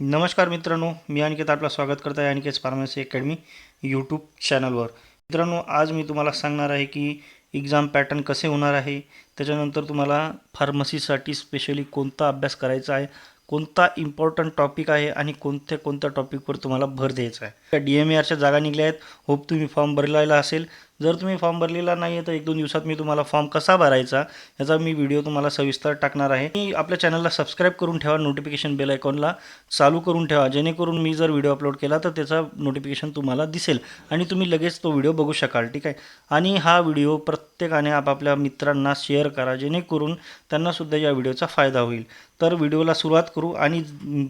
नमस्कार मित्रांनो मी अनिकेत आपलं स्वागत करत आहे अनिकेत फार्मसी अकॅडमी यूट्यूब चॅनलवर मित्रांनो आज मी तुम्हाला सांगणार आहे की एक्झाम पॅटर्न कसे होणार आहे त्याच्यानंतर तुम्हाला फार्मसीसाठी स्पेशली कोणता अभ्यास करायचा आहे कोणता इम्पॉर्टंट टॉपिक आहे आणि कोणत्या कोणत्या टॉपिकवर तुम्हाला भर द्यायचा आहे. डी एम ए आरच्या जागा निघल्या आहेत. होप तुम्ही फॉर्म भरलेला असेल. जर तुम्ही फॉर्म भरलेला नाही आहे तर एक दोन दिवसात मी तुम्हाला फॉर्म कसा भरायचा याचा मी व्हिडिओ तुम्हाला सविस्तर टाकणार आहे. मी आपल्या चॅनलला सबस्क्राईब करून ठेवा नोटिफिकेशन बेल आयकॉनला चालू करून ठेवा. जेणेकरून मी जर व्हिडिओ अपलोड केला तर त्याचा नोटिफिकेशन तुम्हाला दिसेल आणि तुम्ही लगेच तो व्हिडिओ बघू शकाल ठीक आहे? आणि हा व्हिडिओ प्रत्येकाने आपापल्या मित्रांना शेअर करा जेणेकरून त्यांनासुद्धा या व्हिडिओचा फायदा होईल. तर व्हिडिओला सुरुवात करू आणि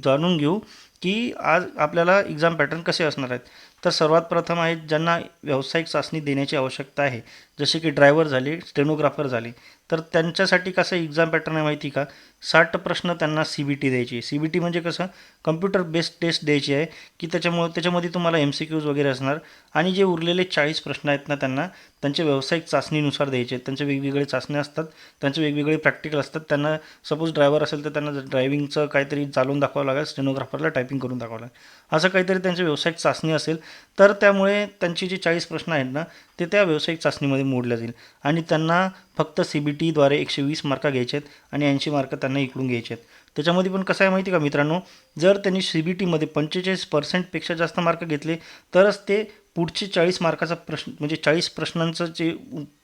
जाणून घेऊ की आज आपल्याला एक्झाम पॅटर्न कसे असणार आहेत. तर सर्वात प्रथम आहेत ज्यांना व्यावसायिक चाचणी देण्याची आवश्यकता आहे जसे की ड्रायव्हर झाले स्टेनोग्राफर झाले तर त्यांच्यासाठी कसं एक्झाम पॅटर्न आहे माहिती का? साठ प्रश्न त्यांना सी बी टी द्यायची. सी बी टी म्हणजे कसं? कम्प्युटर बेस्ड टेस्ट द्यायची आहे की त्याच्यामुळे त्याच्यामध्ये तुम्हाला एम सी क्यूज वगैरे असणार. आणि जे उरलेले चाळीस प्रश्न आहेत ना त्यांना त्यांच्या व्यावसायिक चाचणीनुसार द्यायचे. आहेत त्यांचे वेगवेगळे चाचण्या असतात त्यांचे वेगवेगळे प्रॅक्टिकल असतात. त्यांना सपोज ड्रायव्हर असेल तर त्यांना ड्रायव्हिंगचं काहीतरी चालून दाखवावं लागेल स्टेनोग्राफरला टायपिंग करून दाखवावं लागेल. असं काहीतरी त्यांची व्यावसायिक चाचणी असेल तर त्यामुळे त्यांची जे चाळीस प्रश्न आहेत ना ते त्या व्यावसायिक चाचणीमध्ये मोडल्या जाईल. आणि त्यांना फक्त सी बी टीद्वारे एकशे वीस मार्क घ्यायचे आहेत आणि ऐंशी मार्क त्यांना त्यांना इकडून घ्यायचे आहेत. त्याच्यामध्ये पण कसं आहे माहिती का मित्रांनो? जर त्यांनी सी बी टीमध्ये पंचेचाळीस पर्सेंटपेक्षा जास्त मार्क घेतले तरच ते पुढचे चाळीस मार्काचा प्रश्न म्हणजे चाळीस प्रश्नांचं जे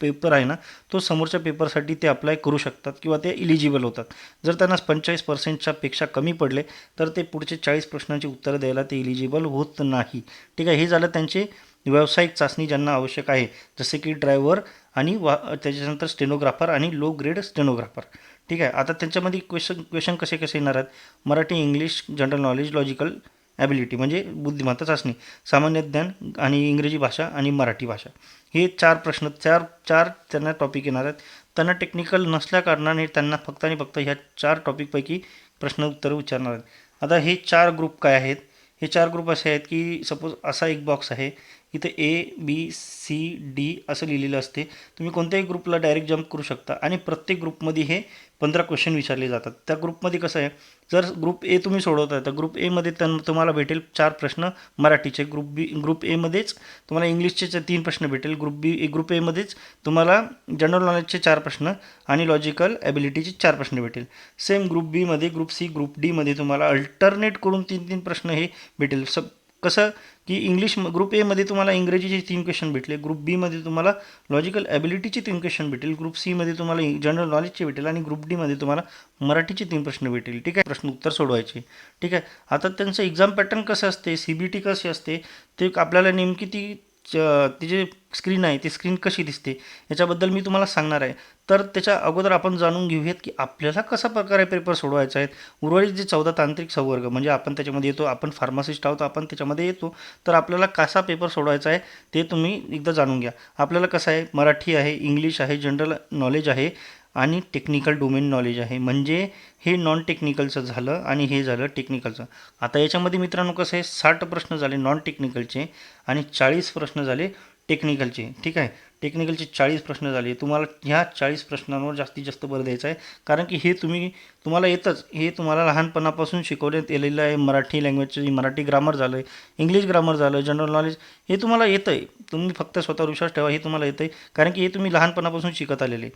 पेपर आहे ना तो समोरच्या पेपरसाठी ते अप्लाय करू शकतात किंवा ते इलिजिबल होतात. जर त्यांना पंचेचाळीस पर्सेंटच्या पेक्षा कमी पडले तर ते पुढचे चाळीस प्रश्नांची उत्तरं द्यायला ते इलिजिबल होत नाही. ठीक आहे हे झालं त्यांचे व्यावसायिक चाचणी ज्यांना आवश्यक आहे. जसे की ड्रायव्हर आणि वा त्याच्यानंतर स्टेनोग्राफर आणि लो ग्रेड स्टेनोग्राफर ठीक आहे. आता त्यांच्यामध्ये क्वेश्चन क्वेश्चन कसे कसे येणार आहेत? Marathi English general knowledge logical ability म्हणजे बुद्धिमत्ता चाचणी सामान्य ज्ञान आणि इंग्रजी भाषा आणि मराठी भाषा. हे चार प्रश्न चार चार त्यांना टॉपिक येणार आहेत. त्यांना टेक्निकल नसल्याकारणाने त्यांना फक्त आणि फक्त ह्या चार टॉपिकपैकी प्रश्न उत्तरं विचारणार आहेत. आता हे चार ग्रुप काय आहेत? हे चार ग्रुप असे आहेत की सपोज असा एक बॉक्स आहे इथे ए बी सी डी असं लिहिलेलं असते. तुम्ही कोणत्याही ग्रुपला डायरेक्ट जम्प करू शकता. आणि प्रत्येक ग्रुपमध्ये हे पंधरा क्वेश्चन विचारले जातात. त्या ग्रुपमध्ये कसं आहे जर ग्रुप ए तुम्ही सोडवताय तर ग्रुप एमध्ये त्यां तुम्हाला भेटेल चार प्रश्न मराठीचे. ग्रुप बी ग्रुप एमध्येच तुम्हाला इंग्लिशचे तीन प्रश्न भेटेल. ग्रुप बी ग्रुप एमध्येच तुम्हाला जनरल नॉलेजचे चार प्रश्न आणि लॉजिकल ॲबिलिटीचे चार प्रश्न भेटेल. सेम ग्रुप बीमध्ये ग्रुप सी ग्रुप डीमध्ये तुम्हाला अल्टरनेट करून तीन तीन प्रश्न हे भेटेल. सब कसं की इंग्लिश ग्रुप एमध्ये तुम्हाला इंग्रजीचे तीन क्वेश्चन भेटले ग्रुप बीमध्ये तुम्हाला लॉजिकल ॲबिलिटीचे तीन क्वेश्चन भेटेल ग्रुप सीमध्ये तुम्हाला जनरल नॉलेजचे भेटेल आणि ग्रुप डीमध्ये तुम्हाला मराठीचे तीन प्रश्न भेटेल. ठीक आहे? प्रश्न उत्तर सोडवायचे. ठीक आहे? आता त्यांचं एक्झाम पॅटर्न कसं असते? सी बी टी कशी असते? ते आपल्याला नेमकी ती ती जे स्क्रीन आहे ती स्क्रीन कशी दिसते? याच्याबद्दल मी तुम्हाला सांगणार आहे. तर त्याच्या अगोदर आपण जाणून घेऊयात की आपल्याला कसा प्रकारे पेपर सोडवायचा आहे उर्वरित जे चौदा तांत्रिक संवर्ग म्हणजे आपण त्याच्यामध्ये येतो आपण फार्मासिस्ट आहोत आपण त्याच्यामध्ये येतो. तर आपल्याला कसा पेपर सोडवायचा आहे ते तुम्ही एकदा जाणून घ्या. आपल्याला कसं आहे? मराठी आहे इंग्लिश आहे जनरल नॉलेज आहे आणि टेक्निकल डोमेन नॉलेज आहे. म्हणजे हे नॉन टेक्निकलचं झालं आणि हे झालं टेक्निकलचं आता याच्यामध्ये मित्रांनो कसं आहे? साठ प्रश्न झाले नॉन टेक्निकलचे आणि चाळीस प्रश्न झाले टेक्निकलचे ठीक आहे? टेक्निकलचे चाळीस प्रश्न झाले. तुम्हाला ह्या चाळीस प्रश्नांवर जास्तीत जास्त भर द्यायचा आहे. कारण की हे तुम्ही तुम्हाला येतच. हे तुम्हाला लहानपणापासून शिकवण्यात आलेलं आहे. मराठी लँग्वेजची मराठी ग्रामर झालं आहे इंग्लिश ग्रामर झालं जनरल नॉलेज हे तुम्हाला येतं आहे तुम्ही फक्त स्वतःवर विश्वास ठेवा हे तुम्हाला येतं आहे कारण की हे तुम्ही लहानपणापासून शिकत आलेले.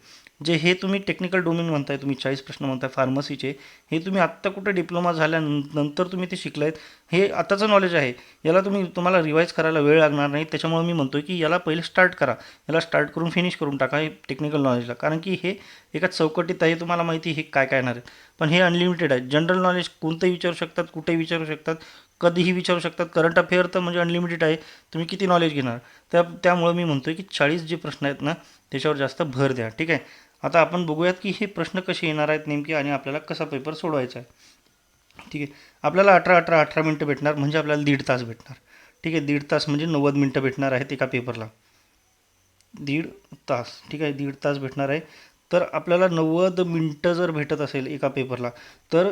जे हे तुम्ही टेक्निकल डोमेन म्हणताय तुम्ही चाळीस प्रश्न म्हणताय फार्मसीचे हे तुम्ही आत्ता कुठं डिप्लोमा झाल्यानंतर तुम्ही ते शिकलं आहेत हे आत्ताचं नॉलेज आहे. याला तुम्ही तुम्हाला रिवाईज करायला वेळ लागणार नाही. त्याच्यामुळे मी म्हणतो की याला पहिले स्टार्ट करा. याला स्टार्ट करून फिनिश करून टाका हे टेक्निकल नॉलेजला कारण की हे एका चौकटीत आहे तुम्हाला माहिती हे काय काय येणार आहे. पण हे अनलिमिटेड आहे. जनरल नॉलेज कोणतंही विचारू शकतात कुठेही विचारू शकतात. कधीही विचारू शकतात. करंट अफेअर तर म्हणजे अनलिमिटेड आहे. तुम्ही किती नॉलेज घेणार? त्या त्यामुळं मी म्हणतो की चाळीस जे प्रश्न आहेत ना त्याच्यावर जास्त भर द्या. ठीक आहे? आता आपण बघूयात की हे प्रश्न कसे येणार आहेत नेमके आणि आपल्याला कसा पेपर सोडवायचा आहे. ठीक आहे? आपल्याला अठरा अठरा अठरा मिनटं भेटणार म्हणजे आपल्याला दीड तास भेटणार. ठीक आहे? दीड तास म्हणजे नव्वद मिनटं भेटणार आहेत एका पेपरला दीड तास. ठीक आहे? दीड तास भेटणार आहे. तर आपल्याला नव्वद मिनटं जर भेटत असेल एका पेपरला तर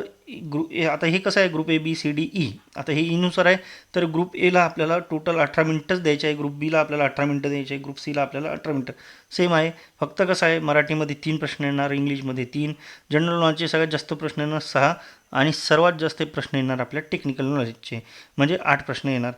ग्रु आता हे कसं आहे group A B C D E आता हे e ईनुसार आहे तर ग्रुप एला आपल्याला टोटल अठरा मिनटंच द्यायचे आहे ग्रुप बीला आपल्याला अठरा मिनटं द्यायचे आहे ग्रुप सीला आपल्याला अठरा मिनटं. सेम आहे फक्त कसं आहे मराठीमध्ये तीन प्रश्न येणार इंग्लिशमध्ये तीन जनरल नॉलेजचे सगळ्यात जास्त प्रश्न येणार सहा आणि सर्वात जास्त प्रश्न येणार आपल्या टेक्निकल नॉलेजचे म्हणजे आठ प्रश्न येणार.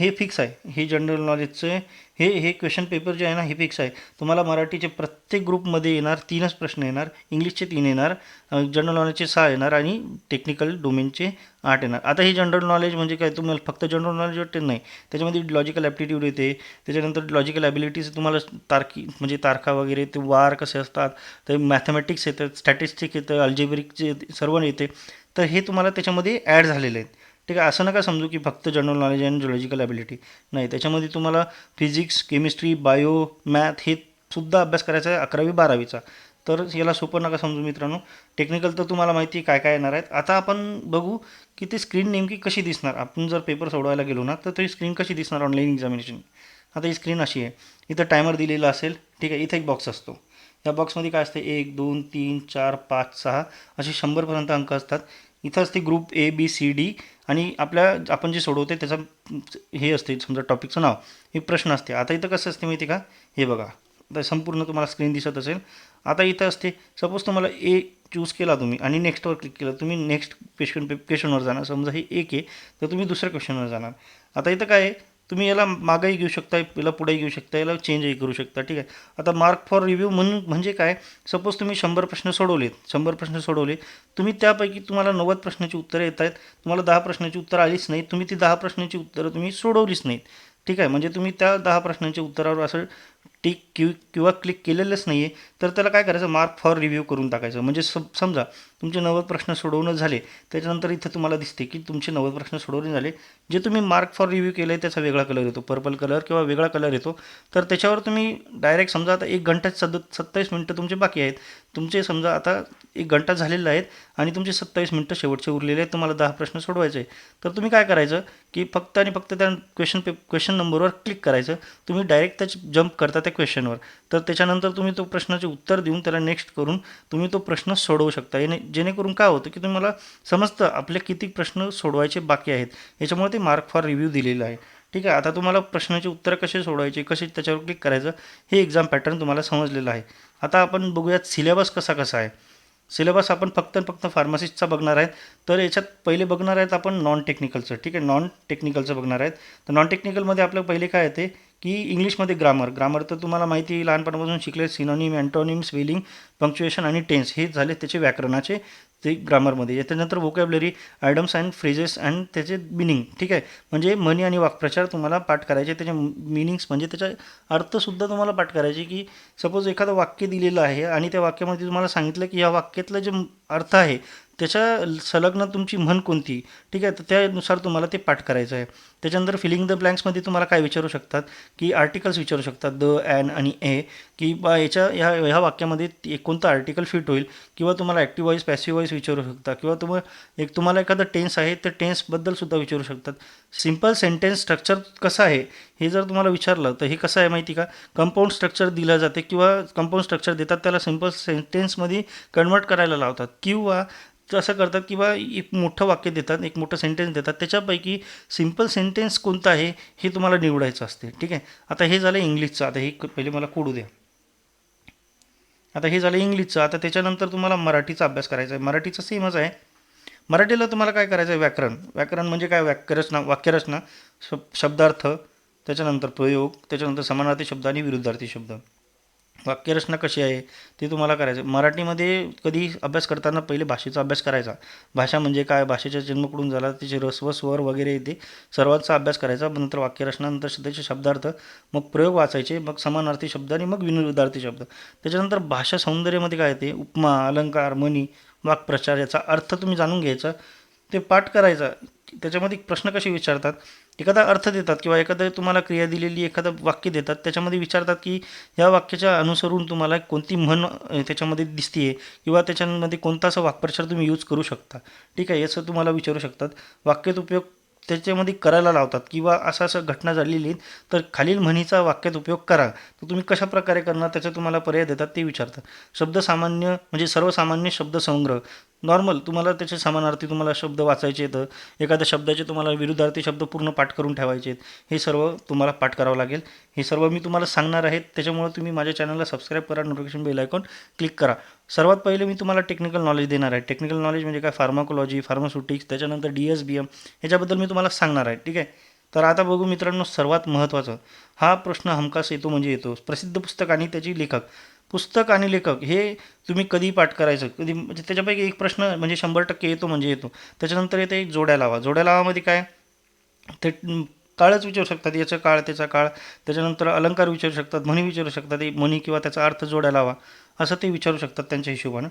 हे फिक्स आहे. हे जनरल नॉलेजचे हे हे क्वेश्चन पेपर जे आहे ना हे फिक्स आहे. तुम्हाला मराठीचे प्रत्येक ग्रुपमध्ये येणार तीनच प्रश्न येणार इंग्लिशचे तीन येणार जनरल नॉलेजचे सहा येणार आणि टेक्निकल डोमेनचे आठ येणार. आता हे जनरल नॉलेज म्हणजे काय? तुम्हाला फक्त जनरल नॉलेज वाटते नाही. त्याच्यामध्ये लॉजिकल ॲप्टिट्यूड येते. त्याच्यानंतर लॉजिकल ॲबिलिटीज तुम्हाला तारखी म्हणजे तारखा वगैरे ते वार कसे असतात? ते मॅथमॅटिक्स येतं स्टॅटिस्टिक येतं अल्जेबरिकचे सर्व येते. तर हे तुम्हाला त्याच्यामध्ये ॲड झालेले आहेत. ठीक आहे असं नका समजू की फक्त general knowledge and logical ability नाही त्याच्यामध्ये तुम्हाला फिजिक्स केमिस्ट्री बायो मॅथ हे सुद्धा अभ्यास करायचा आहे अकरावी बारावीचा. तर याला सोपं नका समजू मित्रांनो. टेक्निकल तर तुम्हाला माहिती आहे काय काय येणार आहेत. आता आपण बघू की ते स्क्रीन नेमकी कशी दिसणार. आपण जर पेपर सोडवायला गेलो ना तर ती स्क्रीन कशी दिसणार ऑनलाईन एक्झामिनेशन आता ही स्क्रीन अशी आहे. इथं टायमर दिलेला असेल. ठीक आहे इथं एक बॉक्स असतो. या बॉक्समध्ये काय असते? एक दोन तीन चार पाच सहा असे शंभरपर्यंत अंक असतात. इथं असते group A B C D आणि आपल्या आपण जे सोडवते त्याचं हे असते समजा टॉपिकचं नाव हे प्रश्न असते. आता इथं कसं असते माहिती का? हे बघा. आता संपूर्ण तुम्हाला स्क्रीन दिसत असेल. आता इथं असते सपोज तुम्हाला ए चूज केला तुम्ही आणि नेक्स्टवर क्लिक केलं तुम्ही नेक्स्ट क्वेश्चन क्वेश्चनवर जाणार. समजा हे एक आहे तर तुम्ही दुसऱ्या क्वेश्चनवर जाणार. आता इथं काय आहे? तुम्ही याला मागंही घेऊ शकता याला पुढेही घेऊ शकता याला चेंजही करू शकता ठीक आहे? आता मार्क फॉर रिव्ह्यू म्हणून म्हणजे काय? सपोज तुम्ही शंभर प्रश्न सोडवलेत शंभर प्रश्न सोडवले तुम्ही त्यापैकी तुम्हाला नव्वद प्रश्नाची उत्तरं येत आहेत तुम्हाला दहा प्रश्नाची उत्तरं आलीच नाहीत तुम्ही ती दहा प्रश्नाची उत्तरं तुम्ही सोडवलीच नाहीत ठीक आहे? म्हणजे तुम्ही त्या दहा प्रश्नांच्या उत्तरावर असं टिक कि किंवा क्लिक केलेलंच नाही आहे तर त्याला काय करायचं? मार्क फॉर रिव्ह्यू करून टाकायचं. म्हणजे सम समजा तुमचे नव्वद प्रश्न सोडवणं झाले त्याच्यानंतर इथं तुम्हाला दिसते की तुमचे नव्वद प्रश्न सोडवणे झाले. जे तुम्ही मार्क फॉर रिव्ह्यू केलं आहे त्याचा वेगळा कलर येतो. पर्पल कलर किंवा वेगळा कलर येतो. तर त्याच्यावर तुम्ही डायरेक्ट समजा आता एक घंटा सद सत्तावीस मिनटं तुमचे बाकी आहेत. तुमचे समजा आता एक घंटा झालेला आहेत आणि तुमचे सत्तावीस मिनटं शेवटचे उरलेले आहेत तुम्हाला दहा प्रश्न सोडवायचे आहे तर तुम्ही काय करायचं की फक्त आणि फक्त त्या क्वेश्चन पे क्वेश्चन नंबरवर क्लिक करायचं. तुम्ही डायरेक्ट त्याच जम्प करता त्या क्वेश्चनवर तर त्याच्यानंतर तुम्ही तो प्रश्नाचे उत्तर देऊन त्याला नेक्स्ट करून तुम्ही तो प्रश्न सोडवू शकता. येणे जेणेकरून काय होतं की तुम्हाला समजतं आपले किती प्रश्न सोडवायचे बाकी आहेत. याच्यामुळे ते मार्क फॉर रिव्ह्यू दिलेलं आहे. ठीक आहे आता तुम्हाला प्रश्नाची उत्तरं कसे सोडवायचे कसे त्याच्यावर क्लिक करायचं हे एक्झाम पॅटर्न तुम्हाला समजलेलं आहे. आता आपण बघूयात सिलेबस कसा कसा आहे. सिलेबस आपण फक्त फक्त फार्मासिस्टचा बघणार आहेत तर याच्यात पहिले बघणार आहेत आपण नॉन टेक्निकलचं ठीक आहे नॉन टेक्निकलचं बघणार आहेत. तर नॉन टेक्निकलमध्ये आपलं पहिले काय येते की इंग्लिशमध्ये ग्रामर ग्रामर तर तुम्हाला माहिती आहे लहानपणापासून शिकले सिनोनिम अँटोनिम स्पेलिंग पंक्च्युएशन आणि टेन्स हे झाले त्याचे व्याकरणाचे ते ग्रामरमध्ये. त्याच्यानंतर vocabulary idioms and phrases and त्याचे मिनिंग ठीक आहे? म्हणजे म्हणी आणि वाक्प्रचार तुम्हाला पाठ करायचे. त्याचे मिनिंग्स म्हणजे त्याचा अर्थसुद्धा तुम्हाला पाठ करायचे की सपोज एखादं वाक्य दिलेलं आहे आणि त्या वाक्यामध्ये तुम्हाला सांगितलं की या वाक्यातलं जे अर्थ आहे त्याच्या संलग्न तुमची म्हण कोणती? ठीक आहे तर त्यानुसार तुम्हाला ते पाठ करायचं आहे. त्याच्यानंतर फिलिंग द ब्लँक्समध्ये तुम्हाला काय विचारू शकतात? की आर्टिकल्स विचारू शकतात द ॲन आणि ए की बा याच्या ह्या ह्या वाक्यामध्ये कोणतं आर्टिकल फिट होईल? किंवा तुम्हाला ॲक्टिव्ह वॉईस पॅसिव्ह वॉईस विचारू शकता? किंवा तुम्हाला एक तुम्हाला एखादं टेन्स आहे तर टेन्सबद्दल सुद्धा विचारू शकतात. सिंपल सेंटेन्स स्ट्रक्चर कसं आहे? हे जर तुम्हाला विचारलं तर हे कसं आहे माहिती का? कंपाऊंड स्ट्रक्चर दिलं जाते किंवा कंपाऊंड स्ट्रक्चर देतात त्याला सिंपल सेंटेन्समध्ये कन्वर्ट करायला लावतात. किंवा असं करतात किंवा एक मोठं वाक्य देतात एक मोठं सेंटेन्स देतात. त्याच्यापैकी सिंपल सेंटेन्स कोणतं आहे हे तुम्हाला निवडायचं असते. ठीक आहे? आता हे झालं इंग्लिशचं. आता हे पहिले मला कोडू द्या. आता हे झालं इंग्लिशचं. आता त्याच्यानंतर तुम्हाला मराठीचा अभ्यास करायचा आहे. मराठीचं सेमच आहे. मराठीला तुम्हाला काय करायचं आहे? व्याकरण. व्याकरण म्हणजे काय? वाक्यरचना वाक्यरचना. शब्दार्थ त्याच्यानंतर प्रयोग त्याच्यानंतर समानार्थी शब्द आणि विरुद्धार्थी शब्द. वाक्यरचना कशी आहे ते तुम्हाला करायचं. मराठीमध्ये कधी अभ्यास करताना पहिले भाषेचा अभ्यास करायचा. भाषा म्हणजे काय? भाषेचा जन्म कुठून झाला त्याचे रस्व स्वर वगैरे येते. सर्वांचा अभ्यास करायचा नंतर वाक्यरचना नंतर त्याचे शब्दार्थ मग प्रयोग वाचायचे मग समानार्थी शब्द आणि मग विरुद्धार्थी शब्द. त्याच्यानंतर भाषा सौंदर्यामध्ये काय येते? उपमा अलंकार म्हणी वाक्प्रचार याचा अर्थ तुम्ही जाणून घ्यायचा. ते पाठ करायचा. त्याच्यामध्ये प्रश्न कसे विचारतात? एखादा अर्थ देतात किंवा एखादं तुम्हाला क्रिया दिलेली एखादं वाक्य देतात त्याच्यामध्ये विचारतात की या वाक्याच्या अनुसरून तुम्हाला कोणती म्हण त्याच्यामध्ये दिसते आहे किंवा त्याच्यामध्ये कोणता असा वाक्प्रचार तुम्ही यूज करू शकता. ठीक आहे याचं तुम्हाला विचारू शकतात. वाक्यात उपयोग त्याच्यामध्ये करायला लावतात किंवा असं असं घटना झालेली आहे, तर खालील म्हणीचा वाक्यात उपयोग करा. तर तुम्ही कशा प्रकारे करणार त्याचा तुम्हाला पर्याय देतात ते विचारतात. शब्दसामान्य म्हणजे सर्वसामान्य शब्दसंग्रह नॉर्मल तुम्हाला त्याचे समानार्थी तुम्हाला शब्द वाचायचे आहेत. एखाद्या शब्दाचे तुम्हाला विरुद्धार्थी शब्द पूर्ण पाठ करून ठेवायचे आहेत. हे सर्व तुम्हाला पाठ करावं लागेल. हे सर्व मी तुम्हाला सांगणार आहे. त्याच्यामुळे तुम्ही माझ्या चॅनलला सबस्क्राईब करा नोटिफिकेशन बेल आयकॉन क्लिक करा. सर्वात पहिले मी तुम्हाला टेक्निकल नॉलेज देणार आहे. टेक्निकल नॉलेज म्हणजे काय? फार्माकोलॉजी फार्मास्युटिक्स त्याच्यानंतर डी एस बी एम ह्याच्याबद्दल मी तुम्हाला सांगणार आहे. ठीक आहे? तर आता बघू मित्रांनो सर्वात महत्त्वाचं हा प्रश्न हमखास येतो म्हणजे येतो. प्रसिद्ध पुस्तक आणि त्याची लेखक. पुस्तक आणि लेखक हे तुम्ही कधी पाठ करायचं? कधी म्हणजे त्याच्यापैकी एक प्रश्न म्हणजे शंभर टक्के येतो म्हणजे येतो. त्याच्यानंतर येते एक जोड्या लावा. जोड्या लावामध्ये काय? ते काळच विचारू शकतात. याचा काळ त्याचा काळ. त्याच्यानंतर अलंकार विचारू शकतात. म्हणी विचारू शकतात. म्हणी किंवा त्याचा अर्थ जोड्या लावा. असं ते विचारू शकतात त्यांच्या हिशोबानं.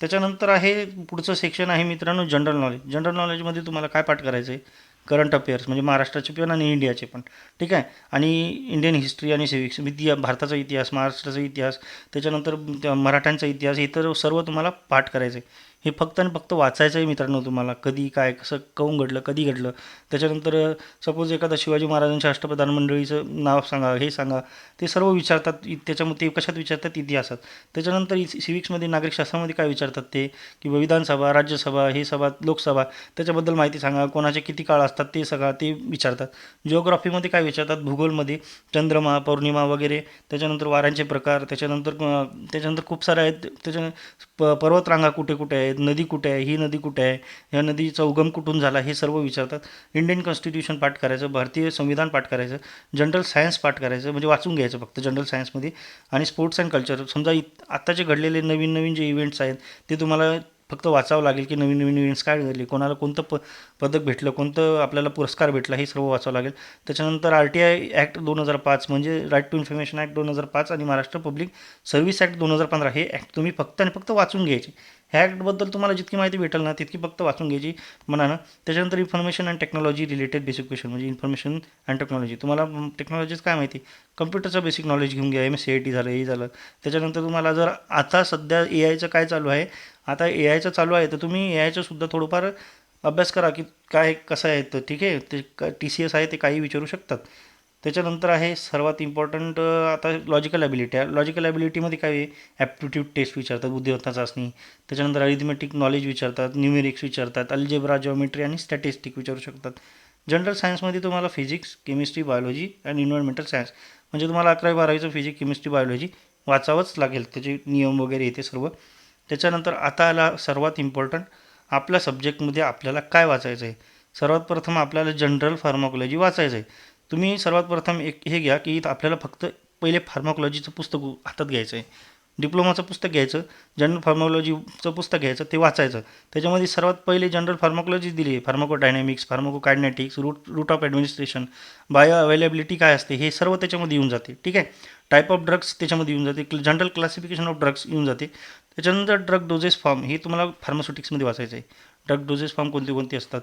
त्याच्यानंतर आहे पुढचं सेक्शन आहे मित्रांनो जनरल नॉलेज जनरल नॉलेजमध्ये तुम्हाला काय पाठ करायचं आहे करंट अफेअर्स म्हणजे महाराष्ट्राचे पण आणि इंडियाचे पण. ठीक आहे? आणि इंडियन हिस्ट्री आणि सिविक्स इतिहास भारताचा इतिहास महाराष्ट्राचा इतिहास त्याच्यानंतर मराठ्यांचा इतिहास हे तर सर्व तुम्हाला पाठ करायचं आहे हे फक्त आणि फक्त वाचायचं आहे मित्रांनो तुम्हाला. कधी काय कसं काऊन घडलं कधी घडलं? त्याच्यानंतर सपोज एखादा शिवाजी महाराजांच्या अष्टप्रधान मंडळीचं नाव सांगा हे सांगा. ते सर्व विचारतात इ- त्याच्यामध्ये ते कशात विचारतात? इतिहासात. त्याच्यानंतर इ सिविक्समध्ये नागरिक शास्त्रामध्ये काय विचारतात ते? किंवा विधानसभा राज्यसभा हे सभा लोकसभा त्याच्याबद्दल माहिती सांगा. कोणाचे किती काळ असतात ते सगळं ते विचारतात. जिओग्राफीमध्ये काय विचारतात? भूगोलमध्ये. चंद्रमा पौर्णिमा वगैरे. त्याच्यानंतर वारांचे प्रकार. त्याच्यानंतर त्याच्यानंतर खूप सारे आहेत. त्याच्या प पर्वतरांगा कुठे कुठे आहेत? नदी कुठे आहे ही नदी कुठे आहे ह्या नदीचा उगम कुठून झाला हे सर्व विचारतात. इंडियन कॉन्स्टिट्यूशन पाठ करायचं भारतीय संविधान पाठ करायचं जनरल सायन्स पाठ करायचं म्हणजे वाचून घ्यायचं फक्त जनरल सायन्समध्ये आणि स्पोर्ट्स अँड कल्चर समजा आत्ताचे घडलेले नवीन नवीन जे इव्हेंट्स आहेत ते तुम्हाला फक्त वाचावं लागेल की नवीन नवीन इव्हेंट्स काय घडले कोणाला कोणतं प पदक भेटलं कोणतं आपल्याला पुरस्कार भेटला हे सर्व वाचावं लागेल. त्याच्यानंतर आर टी आय ॲक्ट दोन हजार पाच म्हणजे राईट टू इन्फॉर्मेशन ॲक्ट दोन हजार पाच आणि महाराष्ट्र पब्लिक सर्व्हिस ॲक्ट दोन हजार पंधरा हे ॲक्ट तुम्ही फक्त आणि फक्त वाचून घ्यायचे. ह्या ॲक्टबद्दल तुम्हाला जितकी माहिती भेटेल ना तितकी फक्त वाचून घ्यायची म्हणा ना त्याच्यानंतर information and technology related basic question म्हणजे इन्फॉर्मेशन अँड टेक्नॉलॉजी तुम्हाला टेक्नॉलॉजीच काय माहिती? कम्प्युटरचं बेसिक नॉलेज घेऊन घ्या M S C I T झालं हे झालं. त्याच्यानंतर तुम्हाला जर आता सध्या ए आयचं काय चालू आहे? आता ए आयचं चालू आहे तर तुम्ही ए आयचं सुद्धा थोडंफार अभ्यास करा की काय कसं आहे तर ठीक आहे? ते टी सी एस आहे ते काही विचारू शकतात. त्याच्यानंतर आहे सर्वात इम्पॉर्टंट आता लॉजिकल ॲबिलिटी आहे. लॉजिकल ॲबिलिटीमध्ये काय आहे? ॲप्टिट्यूड टेस्ट विचारतात बुद्धिमत्ता चाचणी. त्याच्यानंतर अरिथमेटिक नॉलेज विचारतात न्यूमेरिक्स विचारतात अल्जेब्रा जॉमेट्री आणि स्टॅटिस्टिक विचारू शकतात. जनरल सायन्समध्ये तुम्हाला physics chemistry biology and environmental science म्हणजे तुम्हाला अकरावी बारावीचं फिजिक्स केमिस्ट्री बायोलॉजी वाचावंच लागेल. त्याचे नियम वगैरे येते सर्व. त्याच्यानंतर आता आला सर्वात इम्पॉर्टंट आपल्या सब्जेक्टमध्ये आपल्याला काय वाचायचं आहे सर्वात प्रथम आपल्याला जनरल फार्माकोलॉजी वाचायचं आहे तुम्ही सर्वात प्रथम एक हे घ्या की इथं आपल्याला फक्त पहिले फार्माकॉलॉजीचं पुस्तक हातात घ्यायचं आहे डिप्लोमाचं पुस्तक घ्यायचं जनरल फार्मॉलॉजीचं पुस्तक घ्यायचं ते वाचायचं. त्याच्यामध्ये सर्वात पहिले जनरल फार्माकॉलॉजी दिली आहे. Pharmacodynamics pharmacokinetics route route of administration bioavailability काय असते हे सर्व त्याच्यामध्ये येऊन जाते. ठीक आहे? टाईप ऑफ ड्रग्स त्याच्यामध्ये येऊन जाते. जनरल क्लासिफिकेशन ऑफ ड्रग्स येऊन जाते. त्याच्यानंतर ड्रग डोजेस फॉर्म हे तुम्हाला फार्मास्युटिक्समध्ये वाचायचं आहे ड्रग डोजेस फॉर्म कोणते कोणते असतात?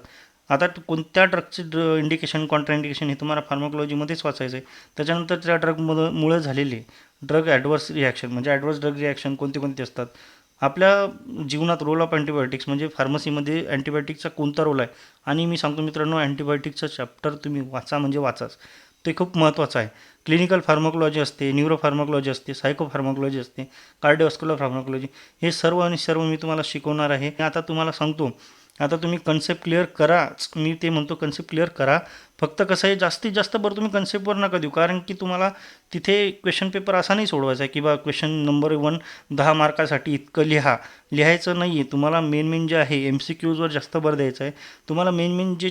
आता कोणत्या ड्रगचं ड्र इंडिकेशन कॉन्ट्राइंडिकेशन हे तुम्हाला फार्माकोलॉजीमध्येच वाचायचं आहे त्याच्यानंतर त्या ड्रगमुळं मुळं झालेले ड्रग ॲडवर्स रिॲक्शन म्हणजे ॲडवर्स ड्रग रिॲक्शन कोणते कोणते असतात? आपल्या जीवनात रोल ऑफ अँटीबायोटिक्स म्हणजे फार्मसीमध्ये अँटीबायोटिकचा कोणता रोल आहे? आणि मी सांगतो मित्रांनो अँटीबायोटिकचं चॅप्टर तुम्ही वाचा म्हणजे वाचाच. ते खूप महत्त्वाचं आहे. क्लिनिकल फार्माकोलॉजी असते न्यूरो फार्माकोलॉजी असते सायको फार्माकोलॉजी असते कार्डिओस्क्युलर फार्माकोलॉजी हे सर्व आणि सर्व मी तुम्हाला शिकवणार आहे. आता तुम्हाला सांगतो आता तुम्ही कन्सेप्ट क्लिअर कराच मी ते म्हणतो कन्सेप्ट क्लिअर करा. फक्त कसं आहे जास्तीत जास्त बरं तुम्ही कन्सेप्टवर नका देऊ. कारण की तुम्हाला तिथे क्वेश्चन पेपर असा नाही सोडवायचा आहे की बा क्वेश्चन नंबर वन दहा मार्कासाठी इतकं लिहा. लिहायचं नाही आहे तुम्हाला मेन मेन जे आहे एम सी क्यूजवर जास्त भर द्यायचं आहे. तुम्हाला मेन मेन जे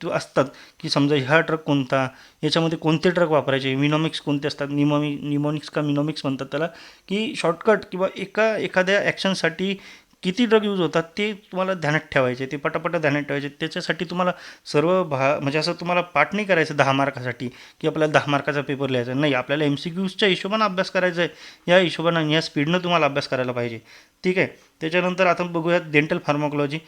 असतात की समजा ह्या ट्रक कोणता याच्यामध्ये कोणते ट्रक वापरायचे? मिनॉमिक्स कोणते असतात? निमॉमी निमॉनिक्स का मिनॉमिक्स म्हणतात त्याला? की शॉर्टकट किंवा एका एखाद्या ॲक्शनसाठी किती ड्रग यूज होतात ते तुम्हाला ध्यानात ठेवायचे ते पटापट ध्यानात ठेवायचे. त्याच्यासाठी तुम्हाला सर्व भा म्हणजे असं तुम्हाला पाठ नाही करायचं दहा मार्कासाठी की आपल्याला दहा मार्काचा पेपर लिहायचा. नाही आपल्याला एम सी क्यूजच्या हिशोबानं अभ्यास करायचा आहे. या हिशोबानं या स्पीडनं तुम्हाला अभ्यास करायला पाहिजे. ठीक आहे? त्याच्यानंतर आता बघूयात डेंटल फार्माकोलॉजी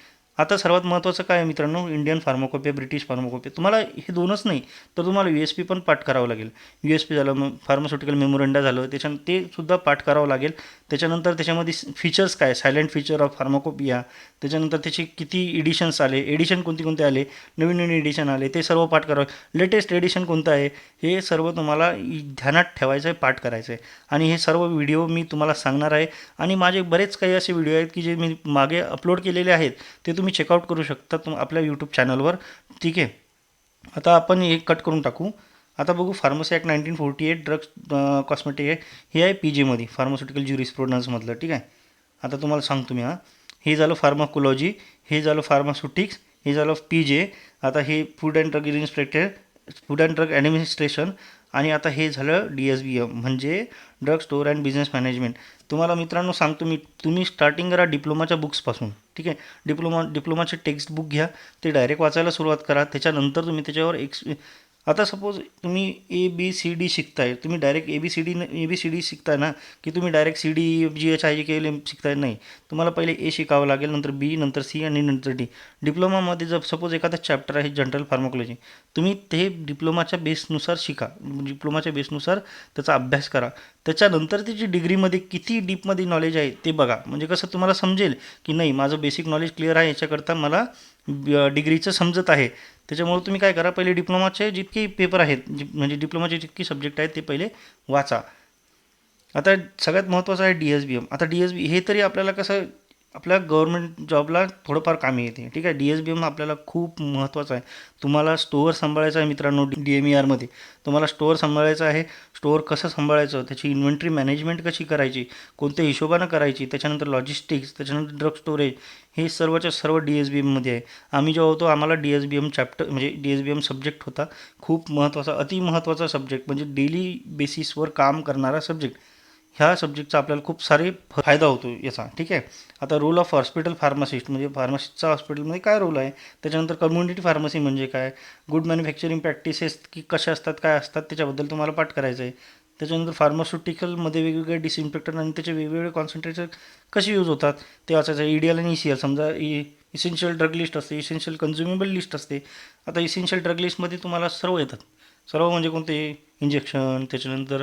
आता सर्वात महत्त्वाचं काय मित्रांनो? इंडियन फार्माकोपिया ब्रिटिश फार्माकोपिया तुम्हाला हे दोनच नाही तर तुम्हाला यू एस पी पण पाठ करावं लागेल. यू एस पी झालं मग फार्मास्युटिकल मेमोरेंडा झालं त्याच्या ते सुद्धा पाठ करावं लागेल. त्याच्यानंतर त्याच्यामध्ये फीचर्स काय? सायलेंट फीचर ऑफ फार्माकोपिया त्याच्यानंतर त्याचे किती एडिशन्स आले? एडिशन कोणते कोणते आले? नवीन नवीन एडिशन आले ते सर्व पाठ करावं. लेटेस्ट एडिशन कोणतं आहे? हे सर्व तुम्हाला ध्यानात ठेवायचं आहे पाठ करायचं आहे आणि हे सर्व व्हिडिओ मी तुम्हाला सांगणार आहे. आणि माझे बरेच काही असे व्हिडिओ आहेत की जे मी मागे अपलोड केलेले आहेत ते तुम्ही चेकआउट करू शकता तुम आपल्या यूट्यूब चॅनलवर ठीक आहे? आता आपण हे कट करून टाकू. आता बघू pharmacy act nineteen forty eight drugs cosmetic आहे. हे आहे पी जीमध्ये फार्मास्युटिकल ज्युरिस्प्रुडन्समधलं ठीक आहे? आता तुम्हाला सांगतो मी हां. हे झालं फार्माकोलॉजी हे झालं फार्मास्युटिक्स हे झालं पी जे आता हे food and drug inspector food and drug administration आणि आता हे झालं डी एस बी एम म्हणजे drug store and business management तुम्हाला मित्रांनो सांगतो मी तुम्ही स्टार्टिंग करा डिप्लोमाच्या बुक्सपासून ठीक आहे? डिप्लोमा डिप्लोमाचे टेक्स्ट बुक घ्या ते डायरेक्ट वाचायला सुरुवात करा. त्याच्यानंतर तुम्ही त्याच्यावर एक्स आता सपोज तुम्ही ए बी सी डी शिकताय तुम्ही direct A B C D A B C D शिकताय ना की तुम्ही direct C D G H I G K L M शिकताय? नाही. तुम्हाला पहिले ए शिकावं लागेल नंतर बी नंतर सी आणि नंतर डी डिप्लोमामध्ये जर सपोज एखादा चॅप्टर आहे जनरल फार्माकोलॉजी तुम्ही ते डिप्लोमाच्या बेसनुसार शिका. डिप्लोमाच्या बेसनुसार त्याचा अभ्यास करा. त्याच्यानंतर त्याची डिग्रीमध्ये किती डीपमध्ये नॉलेज आहे ते बघा. म्हणजे कसं तुम्हाला समजेल की नाही माझं बेसिक नॉलेज क्लिअर आहे याच्याकरता मला डिग्रीचं समजत आहे. त्याच्यामुळे तुम्ही काय करा पहिले डिप्लोमाचे जितके पेपर आहेत जि म्हणजे डिप्लोमाचे जितके सब्जेक्ट आहेत ते पहिले वाचा. आता सगळ्यात महत्त्वाचं आहे डी एस बी एम आता डी एस बी हे तरी आपल्याला कसं आपल्या गव्हर्मेंट जॉबला थोडंफार कामी येते. ठीक आहे? डी एस बी एम आपल्याला खूप महत्त्वाचं आहे. तुम्हाला स्टोअर सांभाळायचं आहे मित्रांनो डी एम ई आरमध्ये तुम्हाला स्टोअर सांभाळायचं आहे. स्टोअर कसं सांभाळायचं? त्याची इन्व्हेंटरी मॅनेजमेंट कशी करायची? कोणत्या हिशोबानं करायची? त्याच्यानंतर लॉजिस्टिक्स त्याच्यानंतर ड्रग स्टोरेज हे सर्वच्या सर्व डी एस बी एममध्ये आहे. आम्ही जेव्हा होतो आम्हाला D S B M chapter म्हणजे D S B M subject होता. खूप महत्त्वाचा अति महत्त्वाचा सब्जेक्ट म्हणजे डेली बेसिसवर काम करणारा सब्जेक्ट ह्या सब्जेक्टचा आपल्याला खूप सारे फायदा होतो याचा ठीक आहे? आता रोल ऑफ हॉस्पिटल फार्मासिस्ट म्हणजे फार्मासिस्टचा हॉस्पिटलमध्ये काय रोल आहे? त्याच्यानंतर कम्युनिटी फार्मसी म्हणजे काय? गुड मॅन्युफॅक्चरिंग प्रॅक्टिसेस की कशा असतात काय असतात त्याच्याबद्दल तुम्हाला पाठ करायचं आहे. त्याच्यानंतर फार्मास्युटिकलमध्ये वेगवेगळे डिसइन्फेक्टन आणि त्याचे वेगवेगळे कॉन्सन्ट्रेटर कसे यूज होतात ते वाचायचं ई डी एल आणि ई सी एल समजा ई इसेन्शियल ड्रग लिस्ट असते इसेन्शियल कन्झ्युमेबल लिस्ट असते. आता इसेन्शियल ड्रग लिस्टमध्ये तुम्हाला सर्व येतात. सर्व म्हणजे कोणते इंजेक्शन त्याच्यानंतर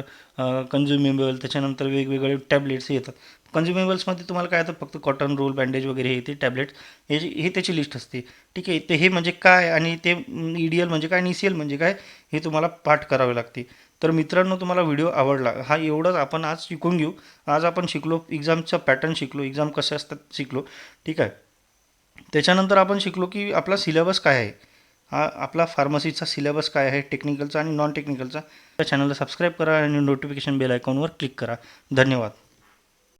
कन्झ्युमेबल त्याच्यानंतर वेगवेगळे टॅबलेट्स येतात. कन्झ्युमेबल्समध्ये तुम्हाला काय येतात फक्त कॉटन रोल बँडेज वगैरे हे ते टॅबलेट्स हे हे त्याची लिस्ट असते. ठीक आहे ते हे म्हणजे काय आणि ते ई डी एल म्हणजे काय आणि ई सी एल म्हणजे काय हे तुम्हाला पाठ करावे लागते. तर मित्रांनो तुम्हाला व्हिडिओ आवडला हा एवढंच आपण आज शिकून घेऊ. आज आपण शिकलो एक्झामचा पॅटर्न शिकलो एक्झाम कसे असतात शिकलो. ठीक आहे. त्याच्यानंतर आपण शिकलो की आपला सिलेबस काय आहे? हा आपला फार्मसीचा सिलेबस काय आहे टेक्निकलचा आणि नॉन टेक्निकलचा त्या चॅनलला सबस्क्राईब करा आणि नोटिफिकेशन बेल आयकॉनवर क्लिक करा. धन्यवाद.